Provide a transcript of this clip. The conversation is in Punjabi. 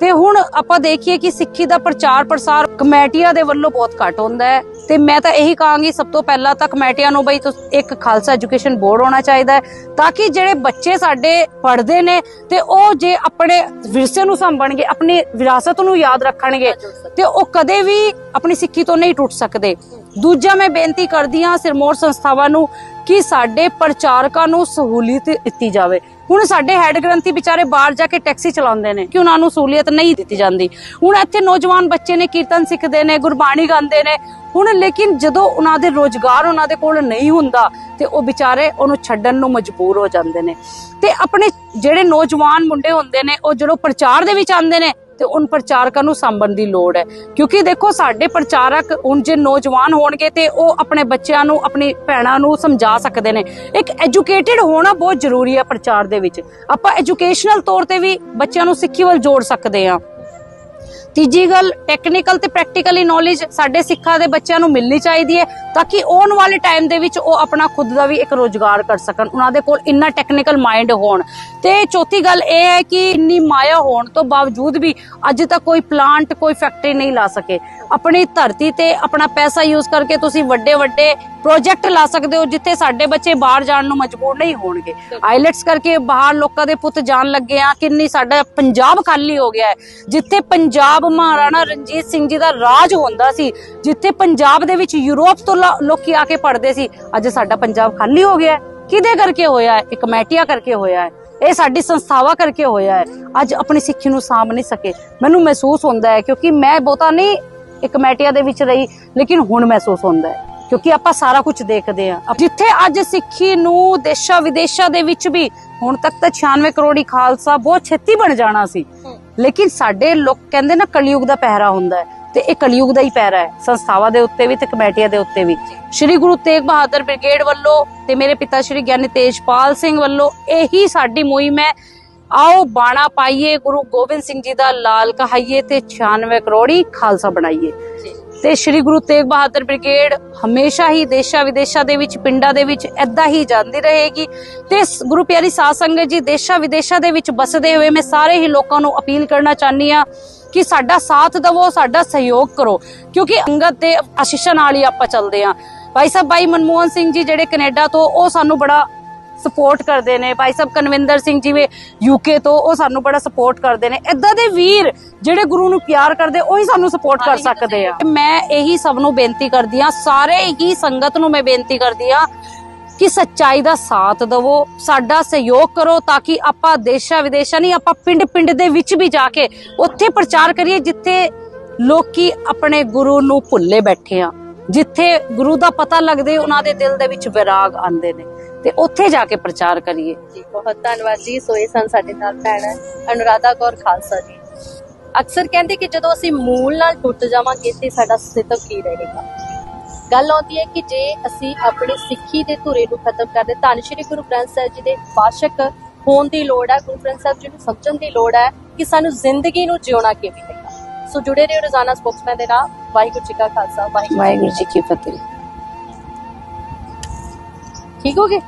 ਤੇ ਹੁਣ ਆਪਾਂ ਦੇਖੀਏ ਕਿ ਸਿੱਖੀ ਦਾ ਪ੍ਰਚਾਰ ਪ੍ਰਸਾਰ ਕਮੇਟੀਆਂ ਦੇ ਵੱਲੋਂ ਬਹੁਤ ਘੱਟ ਹੁੰਦਾ ਹੈ। ਤੇ ਮੈਂ ਤਾਂ ਇਹੀ ਕਹਾਂਗੀ, ਸਭ ਤੋਂ ਪਹਿਲਾਂ ਤਾਂ ਕਮੇਟੀਆਂ ਨੂੰ ਬਈ ਇੱਕ ਖਾਲਸਾ ਐਜੂਕੇਸ਼ਨ ਬੋਰਡ ਹੋਣਾ ਚਾਹੀਦਾ ਹੈ ਤਾਂ ਕਿ ਜਿਹੜੇ ਬੱਚੇ ਸਾਡੇ ਪੜ੍ਹਦੇ ਨੇ ਤੇ ਉਹ ਜੇ ਆਪਣੇ ਵਿਰਸੇ ਨੂੰ ਸੰਭਣਗੇ, ਆਪਣੀ ਵਿਰਾਸਤ ਨੂੰ ਯਾਦ ਰੱਖਣਗੇ, ਤੇ ਉਹ ਕਦੇ ਵੀ ਆਪਣੀ ਸਿੱਖੀ ਤੋਂ ਨਹੀਂ ਟੁੱਟ ਸਕਦੇ। ਦੂਜਾ ਮੈਂ ਬੇਨਤੀ ਕਰਦੀ ਹਾਂ ਸਿਰਮੌਰ ਸੰਸਥਾਵਾਂ ਨੂੰ ਕਿ ਸਾਡੇ ਪ੍ਰਚਾਰਕਾਂ ਨੂੰ ਸਹੂਲੀਅਤ ਦਿੱਤੀ ਜਾਵੇ। ਹੁਣ ਸਾਡੇ ਹੈੱਡ ਗ੍ਰੰਥੀ ਵਿਚਾਰੇ ਬਾਹਰ ਜਾ ਕੇ ਟੈਕਸੀ ਚਲਾਉਂਦੇ ਨੇ ਕਿ ਉਹਨਾਂ ਨੂੰ ਸਹੂਲੀਅਤ ਨਹੀਂ ਦਿੱਤੀ ਜਾਂਦੀ। ਹੁਣ ਇੱਥੇ ਨੌਜਵਾਨ ਬੱਚੇ ਨੇ ਕੀਰਤਨ ਸਿੱਖਦੇ ਨੇ, ਗੁਰਬਾਣੀ ਗਾਉਂਦੇ ਨੇ। ਹੁਣ ਲੇਕਿਨ ਜਦੋਂ ਉਹਨਾਂ ਦੇ ਰੋਜ਼ਗਾਰ ਉਹਨਾਂ ਦੇ ਕੋਲ ਨਹੀਂ ਹੁੰਦਾ, ਤੇ ਉਹ ਵਿਚਾਰੇ ਉਹਨੂੰ ਛੱਡਣ ਨੂੰ ਮਜਬੂਰ ਹੋ ਜਾਂਦੇ ਨੇ। ਤੇ ਆਪਣੇ ਜਿਹੜੇ ਨੌਜਵਾਨ ਮੁੰਡੇ ਹੁੰਦੇ ਨੇ, ਉਹ ਜਦੋਂ ਪ੍ਰਚਾਰ ਦੇ ਵਿੱਚ ਆਉਂਦੇ ਨੇ ਤੇ ਉਨ ਪ੍ਰਚਾਰਕਾਂ ਨੂੰ ਸਾਂਭਣ ਦੀ ਲੋੜ ਹੈ। ਕਿਉਂਕਿ ਦੇਖੋ, ਸਾਡੇ ਪ੍ਰਚਾਰਕ ਹੁਣ ਜੇ ਨੌਜਵਾਨ ਹੋਣਗੇ ਤੇ ਉਹ ਆਪਣੇ ਬੱਚਿਆਂ ਨੂੰ, ਆਪਣੀ ਭੈਣਾਂ ਨੂੰ ਸਮਝਾ ਸਕਦੇ ਨੇ। ਇੱਕ ਐਜੂਕੇਟਿਡ ਹੋਣਾ ਬਹੁਤ ਜ਼ਰੂਰੀ ਹੈ ਪ੍ਰਚਾਰ ਦੇ ਵਿੱਚ। ਆਪਾਂ ਐਜੂਕੇਸ਼ਨਲ ਤੌਰ ਤੇ ਵੀ ਬੱਚਿਆਂ ਨੂੰ ਸਿੱਖੀ ਵੱਲ ਜੋੜ ਸਕਦੇ ਹਾਂ। ਤੀਜੀ ਗੱਲ ਟੈਕਨੀਕਲ ਤੇ ਪ੍ਰੈਕਟੀਕਲੀ ਨੌਲੇਜ ਸਾਡੇ ਸਿੱਖਾਂ ਦੇ ਬੱਚਿਆਂ ਨੂੰ ਮਿਲਣੀ ਚਾਹੀਦੀ ਹੈ ਤਾਂ ਕਿ ਆਉਣ ਵਾਲੇ ਟਾਈਮ ਦੇ ਵਿੱਚ ਉਹ ਆਪਣਾ ਖੁਦ ਦਾ ਵੀ ਇੱਕ ਰੋਜ਼ਗਾਰ ਕਰ ਸਕਣ। ਉਹਨਾਂ ਦੇ ਕੋਲ ਇੰਨਾ ਟੈਕਨੀਕਲ ਮਾਈਂਡ ਹੋਣ। ਤੇ ਚੌਥੀ ਗੱਲ ਇਹ ਹੈ ਕਿ ਇੰਨੀ ਮਾਇਆ ਹੋਣ ਤੋਂ ਬਾਵਜੂਦ ਵੀ ਅੱਜ ਤੱਕ ਕੋਈ ਪਲਾਂਟ ਕੋਈ ਫੈਕਟਰੀ ਨਹੀਂ ਲਾ ਸਕੇ। ਆਪਣੀ ਧਰਤੀ ਤੇ ਆਪਣਾ ਪੈਸਾ ਯੂਜ਼ ਕਰਕੇ ਤੁਸੀਂ ਵੱਡੇ ਵੱਡੇ ਪ੍ਰੋਜੈਕਟ ਲਾ ਸਕਦੇ ਹੋ ਜਿੱਥੇ ਸਾਡੇ ਬੱਚੇ ਬਾਹਰ ਜਾਣ ਨੂੰ ਮਜਬੂਰ ਨਹੀਂ ਹੋਣਗੇ। ਆਈਲੈਟਸ ਕਰਕੇ ਬਾਹਰ ਲੋਕਾਂ ਦੇ ਪੁੱਤ ਜਾਣ ਲੱਗੇ ਆ, ਕਿੰਨੀ ਸਾਡਾ ਪੰਜਾਬ ਖਾਲੀ ਹੋ ਗਿਆ ਹੈ। ਜਿੱਥੇ ਪੰਜਾਬ ਮਹਾਰਾਣਾ ਰਣਜੀਤ ਸਿੰਘ ਜੀ ਦਾ ਰਾਜ ਹੁੰਦਾ ਸੀ, ਜਿੱਥੇ ਪੰਜਾਬ ਦੇ ਵਿੱਚ ਯੂਰਪ ਤੋਂ ਲੋਕੀ ਆ ਕੇ ਪੜਦੇ ਸੀ। ਅੱਜ ਸਾਡਾ ਪੰਜਾਬ ਖਾਲੀ ਹੋ ਗਿਆ ਕਿਹਦੇ ਕਰਕੇ ਹੋਇਆ ਹੈ? ਇਹ ਕਮੇਟੀਆਂ ਕਰਕੇ ਹੋਇਆ ਹੈ। ਇਹ ਸਾਡੀ ਸੰਸਥਾਵਾਂ ਕਰਕੇ ਹੋਇਆ ਹੈ। ਅੱਜ ਆਪਣੀ ਸਿੱਖੀ ਨੂੰ ਸਾਂਭ ਨਹੀਂ ਸਕੇ। ਮੈਨੂੰ ਮਹਿਸੂਸ ਹੁੰਦਾ ਹੈ ਕਿਉਂਕਿ ਮੈਂ ਬਹੁਤਾ ਨਹੀਂ ਇਹ ਕਮੇਟੀਆਂ ਦੇ ਵਿੱਚ ਰਹੀ, ਲੇਕਿਨ ਹੁਣ ਮਹਿਸੂਸ ਹੁੰਦਾ ਹੈ। ਕਿਉਂਕਿ ਆਪਾਂ ਸਾਰਾ ਕੁਝ ਦੇਖਦੇ ਆ ਜਿੱਥੇ ਅੱਜ ਸਿੱਖੀ ਨੂੰ ਦੇਸ਼ਾਂ ਵਿਦੇਸ਼ਾਂ ਦੇ ਵਿੱਚ ਵੀ ਹੁਣ ਤੱਕ ਤਾਂ 96 ਕਰੋੜੀ ਖਾਲਸਾ ਬਹੁਤ ਛੇਤੀ ਬਣ ਜਾਣਾ ਸੀ। ਲੇਕਿਨ ਸਾਡੇ ਲੋਕ ਕਹਿੰਦੇ ਨਾ ਕਲਯੁਗ ਦਾ ਪਹਿਰਾ ਹੁੰਦਾ ਹੈ ਤੇ ਇਹ ਕਲਯੁਗ ਦਾ ਹੀ ਪੈਰਾ ਹੈ, ਸੰਸਥਾਵਾਂ ਦੇ ਉੱਤੇ ਵੀ ਤੇ ਕਮੇਟੀਆਂ ਦੇ ਉੱਤੇ ਵੀ। ਸ਼੍ਰੀ ਗੁਰੂ ਤੇਗ ਬਹਾਦਰ ਬ੍ਰਿਗੇਡ ਵੱਲੋਂ ਤੇ ਮੇਰੇ ਪਿਤਾ ਸ਼੍ਰੀ ਗਿਆਨੀ ਤੇਜਪਾਲ ਸਿੰਘ ਵੱਲੋਂ ਇਹੀ ਸਾਡੀ ਮੁਹਿੰਮ ਹੈ। ਆਓ ਬਾਣਾ ਪਾਈਏ, ਗੁਰੂ ਗੋਬਿੰਦ ਸਿੰਘ ਜੀ ਦਾ ਲਾਲ ਕਹਾਈਏ ਤੇ 96 ਕਰੋੜੀ ਖਾਲਸਾ ਬਣਾਈਏ। ਤੇ ਸ਼੍ਰੀ ਗੁਰੂ ਤੇਗ ਬਹਾਦਰ ਬ੍ਰਿਗੇਡ ਹਮੇਸ਼ਾ ਹੀ ਦੇਸ਼ਾਂ ਵਿਦੇਸ਼ਾਂ ਦੇ ਵਿੱਚ, ਪਿੰਡਾਂ ਦੇ ਵਿੱਚ ਐਦਾਂ ਹੀ ਜਾਂਦੀ ਰਹੇਗੀ। ਤੇ ਗੁਰੂ ਪਿਆਰੀ ਸਾਧ ਸੰਗਤ ਜੀ ਦੇਸ਼ਾਂ ਵਿਦੇਸ਼ਾਂ ਦੇ ਵਿੱਚ ਬਸਦੇ ਹੋਏ ਮੈਂ ਸਾਰੇ ਹੀ ਲੋਕਾਂ ਨੂੰ ਅਪੀਲ ਕਰਨਾ ਚਾਹਨੀ ਆ ਕਿ ਸਾਡਾ ਸਾਥ ਦਵੋ, ਸਾਡਾ ਸਹਿਯੋਗ ਕਰੋ, ਕਿਉਂਕਿ ਅੰਗਤ ਦੇ ਆਸ਼ੀਸ਼ਾਂ ਨਾਲ ਹੀ ਆਪਾਂ ਚੱਲਦੇ ਆ ਭਾਈ ਸਾਹਿਬ, ਭਾਈ ਮਨਮੋਹਨ ਸਿੰਘ ਜੀ ਜਿਹੜੇ ਕੈਨੇਡਾ ਤੋਂ, ਉਹ ਸਾਨੂੰ ਬੜਾ ਸਪੋਰਟ ਕਰਦੇ ਨੇ। ਭਾਈ ਸਾਹਿਬ, ਕਨਵਿੰਦਰ ਸਿੰਘ ਜੀ ਵੀ ਯੂਕੇ ਤੋਂ, ਉਹ ਸਾਨੂੰ ਬੜਾ ਸਪੋਰਟ ਕਰਦੇ ਨੇ। ਇਦਾਂ ਦੇ ਵੀਰ ਜਿਹੜੇ ਗੁਰੂ ਨੂੰ ਪਿਆਰ ਕਰਦੇ ਉਹੀ ਸਾਨੂੰ ਸਪੋਰਟ ਕਰ ਸਕਦੇ ਆ। ਮੈਂ ਇਹੀ ਸਭ ਨੂੰ ਬੇਨਤੀ ਕਰਦੀ ਆ ਸਾਰੇ ਹੀ ਸੰਗਤ ਨੂੰ ਮੈਂ ਬੇਨਤੀ ਕਰਦੀ ਆ ਕਿ ਸੱਚਾਈ ਦਾ ਸਾਥ ਦਵੋ ਸਾਡਾ ਸਹਿਯੋਗ ਕਰੋ ਤਾਂ ਕਿ ਆਪਾਂ ਦੇਸ਼ਾਂ ਵਿਦੇਸ਼ਾਂ ਨਹੀਂ ਆਪਾਂ ਪਿੰਡ ਪਿੰਡ ਦੇ ਵਿੱਚ ਵੀ ਜਾ ਕੇ ਉੱਥੇ ਪ੍ਰਚਾਰ ਕਰੀਏ ਜਿੱਥੇ ਲੋਕੀ ਆਪਣੇ ਗੁਰੂ ਨੂੰ ਭੁੱਲੇ ਬੈਠੇ ਆ ਜਿੱਥੇ ਗੁਰੂ ਦਾ ਪਤਾ ਲੱਗਦੇ ਉਹਨਾਂ ਦੇ ਦਿਲ ਦੇ ਵਿੱਚ ਵਿਰਾਗ ਆਉਂਦੇ ਨੇ ਤੇ ਉੱਥੇ ਜਾ ਕੇ ਪ੍ਰਚਾਰ ਕਰੀਏ। ਜੀ ਬਹੁਤ ਧੰਨਵਾਦ ਜੀ ਸੋ ਇਹ ਸਨ ਸਾਡੇ ਨਾਲ ਭੈਣ ਅਨੁਰਾਧਾ ਕੌਰ ਖਾਲਸਾ ਜੀ। ਅਕਸਰ ਕਹਿੰਦੇ ਕਿ ਜਦੋਂ ਅਸੀਂ ਮੂਲ ਨਾਲ ਟੁੱਟ ਜਾਵਾਂਗੇ ਤੇ ਸਾਡਾ ਸਿੱਤਵ ਕੀ ਰਹੇਗਾ? ਗੱਲ ਆਉਂਦੀ ਹੈ ਕਿ ਜੇ ਅਸੀਂ ਆਪਣੀ ਸਿੱਖੀ ਦੇ ਧੁਰੇ ਨੂੰ ਖਤਮ ਕਰਦੇ, ਧੰਨ ਸ਼੍ਰੀ ਗੁਰੂ ਗ੍ਰੰਥ ਸਾਹਿਬ ਜੀ ਦੇ ਵਾਸ਼ਕ ਹੋਣ ਦੀ ਲੋੜ ਹੈ, ਗੁਰੂ ਗ੍ਰੰਥ ਸਾਹਿਬ ਜੀ ਨੂੰ ਸਮਝਣ ਦੀ ਲੋੜ ਹੈ ਕਿ ਸਾਨੂੰ ਜ਼ਿੰਦਗੀ ਨੂੰ ਜਿਉਣਾ ਕਿਵੇਂ ਹੈਗਾ ਸੋ ਜੁੜੇ ਰਹੋ ਰੋਜ਼ਾਨਾ ਸਪੋਕਸਮੈਨ ਦੇ ਨਾਲ। ਵਾਹਿਗੁਰੂ ਜੀ ਕਾ ਖਾਲਸਾ, ਵਾਹਿਗੁਰੂ ਵਾਹਿਗੁਰੂ ਜੀ ਕੀ ਫਤਿਹ। ਠੀਕ ਹੋਗੇ